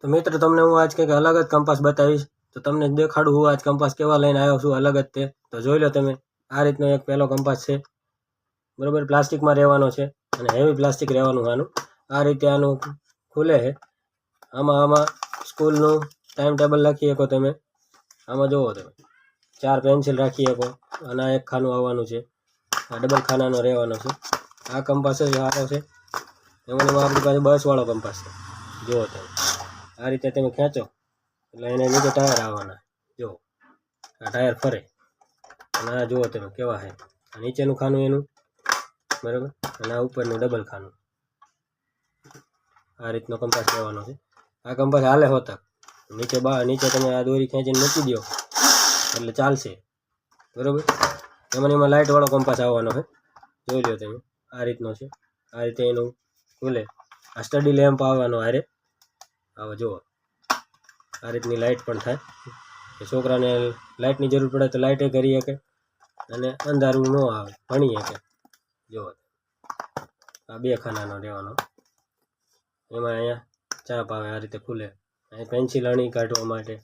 તો મિત્રો, તમને હું આજ કંઈક અલગ જ કંપાસ બતાવીશ. તો તમને દેખાડું હું આજ કંપાસ કેવા લઈને આવ્યો છું અલગ જ તે. તો જોઈ લો તમે, આ રીતનો એક પહેલો કંપાસ છે. બરાબર, પ્લાસ્ટિકમાં રહેવાનો છે અને હેવી પ્લાસ્ટિક રહેવાનું આનું. આ રીતે આનું ખુલે છે. આમાં આમાં સ્કૂલનું ટાઈમ ટેબલ લખી શકો તમે. આમાં જુઓ તમે, ચાર પેન્સિલ રાખી શકો અને આ એક ખાનું આવવાનું છે. આ ડબલ ખાનાનો રહેવાનો છે. આ કંપાસ જ સારો છે. એમાં આપણી પાસે બસવાળો કંપાસ છે. જુઓ તમે. આ રીતે તમે ખેંચો, એટલે એને નીચે ટાયર આવવાના. જો આ ટાયર ફરે. અને આ જુઓ તમે, કેવા છે. આ નીચેનું ખાનું એનું, બરાબર? અને આ ઉપરનું ડબલ ખાનું. આ રીતનો કંપાસ લેવાનો છે. આ કંપાસ હાલે હોતા નીચે બા, નીચે તમે આ દોરી ખેંચીને મૂકી દો એટલે ચાલશે. બરાબર? એમાં એમાં લાઇટવાળો કંપાસ આવવાનો છે. જોઈ લો તમે, આ રીતનો છે. આ રીતે એનું ખુલે. આ સ્ટડી લેમ્પ આવવાનો આરે આવો જુઓ. આ રીતની લાઇટ પણ થાય. છોકરાને લાઇટની જરૂર પડે તો લાઇટે કરી શકે અને અંધારું ન આવે, ભણી શકે. જુઓ. આ બે ખાનાનો રહેવાનો. એમાં અહીંયા ચાપ આવે, આ રીતે ખુલે. અહીં પેન્સિલ અણી કાઢવા માટે.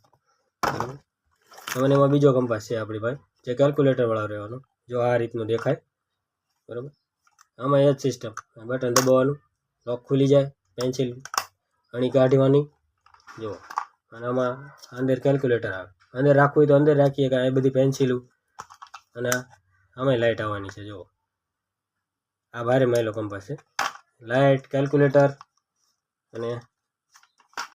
એમાં એમાં બીજો કંપાસ છે આપણી ભાઈ જે કેલ્ક્યુલેટરવાળો રહેવાનો. જો આ રીતનું દેખાય. બરાબર? આમાં એ જ સિસ્ટમ બટન દબાવવાનું. લોક ખુલી જાય. પેન્સિલ અણી કાઢવાની. જુઓ અને આમાં અંદર કેલ્ક્યુલેટર આવે. અંદર રાખવું હોય તો અંદર રાખીએ કે આ બધી પેન્સિલું અને આમાંય લાઇટ આવવાની છે, જુઓ. આ ભારે માયલો કંપાસ છે. લાઇટ કેલ્ક્યુલેટર અને